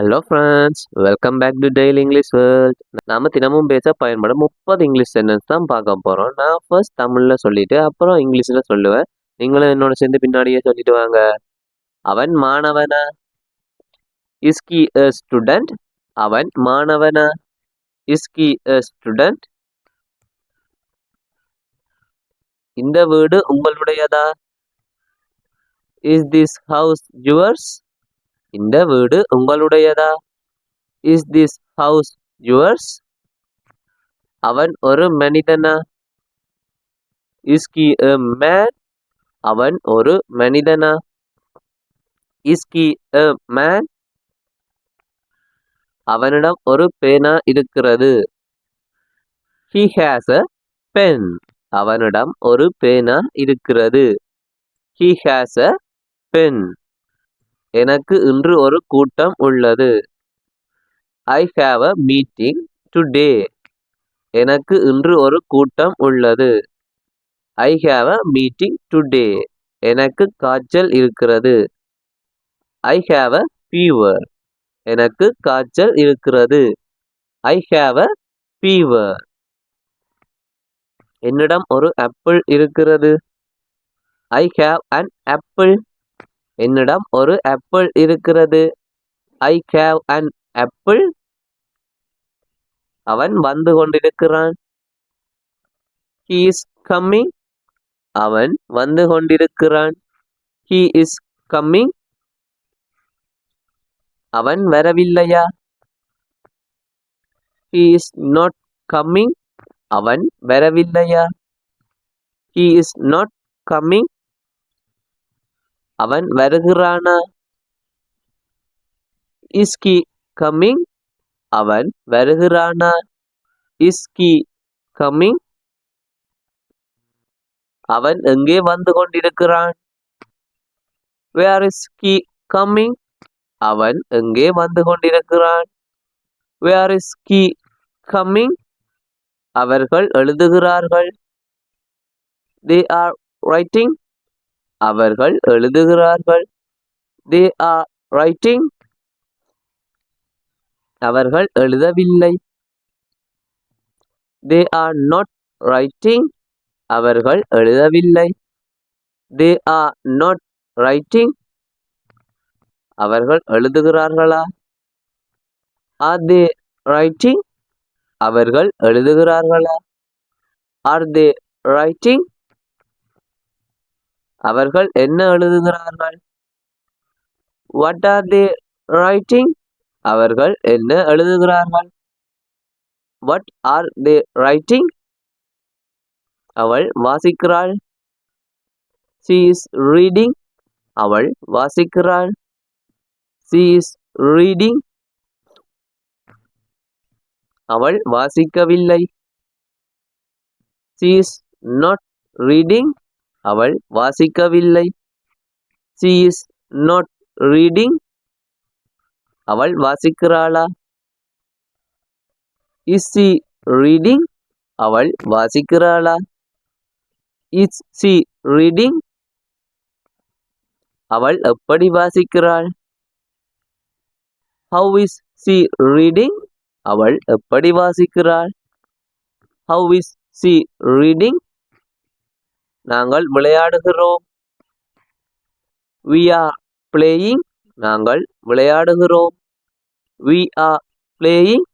Hello friends welcome back to daily English world நாம தினமும் பேச பயன்படும் முப்பது இங்கிலீஷ் சென்டென்ஸ் தான் பார்க்க போகிறோம் நான் ஃபர்ஸ்ட் தமிழில் சொல்லிட்டு அப்புறம் இங்கிலீஷில் சொல்லுவேன். நீங்களும் என்னோட சேர்ந்து பின்னாடியே சொல்லிட்டு வாங்க. அவன் மாணவனா? இஸ்கி எ ஸ்டூடெண்ட் அவன் மாணவனா? இஸ்கி எ ஸ்டூடெண்ட் இந்த வீடு உங்களுடையதா? இஸ் திஸ் ஹவுஸ் யுவர்ஸ் இந்த வீடு உங்களுடையதா? இஸ் திஸ் ஹவுஸ் யுவர்ஸ் அவன் ஒரு மனிதனா? இஸ் கி எ மேன் அவன் ஒரு மனிதனா? இஸ் கி எ மேன் அவனிடம் ஒரு பேனா இருக்கிறது. ஹி ஹேஸ் அ பென் அவனிடம் ஒரு பேனா இருக்கிறது. ஹி ஹேஸ் அ பென் எனக்கு இன்று ஒரு கூட்டம் உள்ளது. I have a meeting today எனக்கு இன்று ஒரு கூட்டம் உள்ளது. I have a meeting today எனக்கு காய்ச்சல் இருக்கிறது. ஐ ஹாவ் அ ஃபீவர் எனக்கு காய்ச்சல் இருக்கிறது. ஐ ஹாவ் அ ஃபீவர் என்னிடம் ஒரு ஆப்பிள் இருக்கிறது. ஐ ஹாவ் அன் ஆப்பிள் என்னிடம் ஒரு ஆப்பிள் இருக்கிறது. ஐ ஹேவ் அன் ஆப்பிள் அவன் வந்து கொண்டிருக்கிறான். ஹி இஸ் கம்மிங் அவன் வந்து கொண்டிருக்கிறான். ஹி இஸ் கம்மிங் அவன் வரவில்லையா? ஹி இஸ் நாட் கம்மிங் அவன் வரவில்லையா? ஹி இஸ் நாட் கம்மிங் அவன் வருகிறானா? இஸ்கி கம்மிங் அவன் வருகிறானா? இஸ்கி கம்மிங் அவன் எங்கே வந்து கொண்டிருக்கிறான்? வேர் இஸ் கி கம்மிங் அவன் எங்கே வந்து கொண்டிருக்கிறான்? வேர் இஸ் கி கம்மிங் அவர்கள் எழுதுகிறார்கள். தே ஆர் ரைட்டிங் அவர்கள் எழுதுகிறார்கள். தே ஆர் ரைட்டிங் அவர்கள் எழுதவில்லை. தே ஆர் நாட் ரைட்டிங் அவர்கள் எழுதவில்லை. தே ஆர் நாட் ரைட்டிங் அவர்கள் எழுதுகிறார்களா? ஆர் தே ரைட்டிங் அவர்கள் எழுதுகிறார்களா? ஆர் தே ரைட்டிங் அவர்கள் என்ன எழுதுகிறார்கள்? வாட் ஆர் தே ரைட்டிங் அவர்கள் என்ன எழுதுகிறார்கள்? வாட் ஆர் தே ரைட்டிங் அவள் வாசிக்கிறாள். சி இஸ் ரீடிங் அவள் வாசிக்கிறாள். சி இஸ் ரீடிங் அவள் வாசிக்கவில்லை. சி இஸ் நாட் ரீடிங் அவள் வாசிக்கவில்லை. சி இஸ் நாட் ரீடிங் அவள் வாசிக்கிறாளா? இஸ் சி ரீடிங் அவள் வாசிக்கிறாளா? இஸ் சி ரீடிங் அவள் எப்படி வாசிக்கிறாள்? ஹவு இஸ் சி ரீடிங் அவள் எப்படி வாசிக்கிறாள்? ஹவு இஸ் சி ரீடிங் நாங்கள் விளையாடுகிறோம். வி ஆர் பிளேயிங் நாங்கள் விளையாடுகிறோம். வி ஆர் பிளேயிங்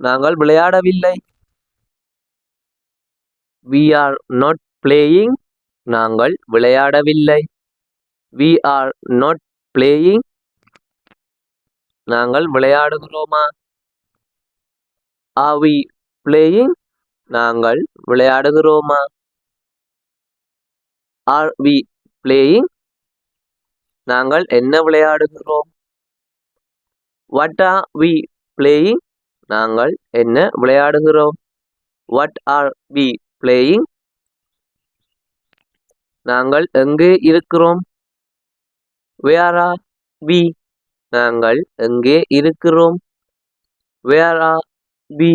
நாங்கள் விளையாடவில்லை. வி ஆர் நாட் பிளேயிங் நாங்கள் விளையாடவில்லை. வி ஆர் நாட் பிளேயிங் நாங்கள் விளையாடுகிறோமா? ஆர் வி பிளேயிங் நாங்கள் விளையாடுகிறோமா? ஆர் வி பிளேயிங் நாங்கள் என்ன விளையாடுகிறோம்? வாட் ஆர் வி பிளேயிங் நாங்கள் என்ன விளையாடுகிறோம்? வாட் ஆர் வி பிளேயிங் நாங்கள் எங்கே இருக்கிறோம்? வேர் ஆர் வி நாங்கள் எங்கே இருக்கிறோம்? வேர் ஆர் வி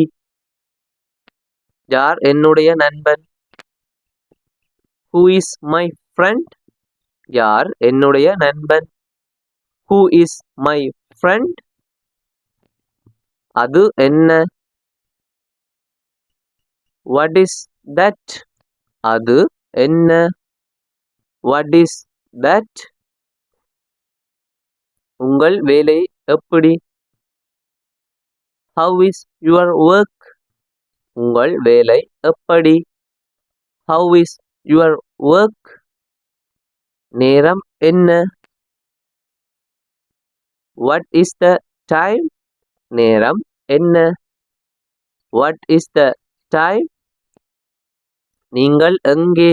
யார்? என்னுடைய நண்பன். ஹூ இஸ் மை ஃப்ரெண்ட் யார்? என்னுடைய நண்பன். ஹூ இஸ் மை ஃப்ரெண்ட் அது என்ன? வாட் இஸ் தட் அது என்ன? வாட் இஸ் தட் உங்கள் வேலை எப்படி? ஹவ் இஸ் யுவர் ஒர்க் உங்கள் வேலை எப்படி? ஹவு இஸ் யுவர் ஒர்க் நேரம் என்ன? வாட் இஸ் த டைம் நேரம் என்ன? வாட் இஸ் த டைம் நீங்கள் எங்கே?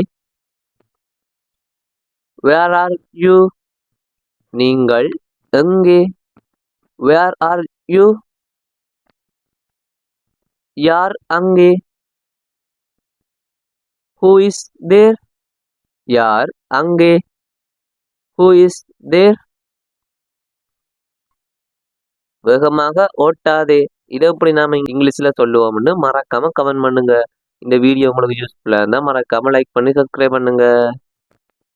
வேர் ஆர் யூ நீங்கள் எங்கே? வேர் ஆர் யூ யார் அங்கே? ஹூ இஸ் தேர் யார் அங்கே? ஹூ இஸ் தேர் வேகமாக ஓட்டாதே. இதை எப்படி நாம இங்கிலீஷில் சொல்லுவோம்னு மறக்காம கமெண்ட் பண்ணுங்க. இந்த வீடியோ உங்களுக்கு யூஸ்ஃபுல்லாக இருந்தால் மறக்காம லைக் பண்ணி சப்ஸ்கிரைப் பண்ணுங்க.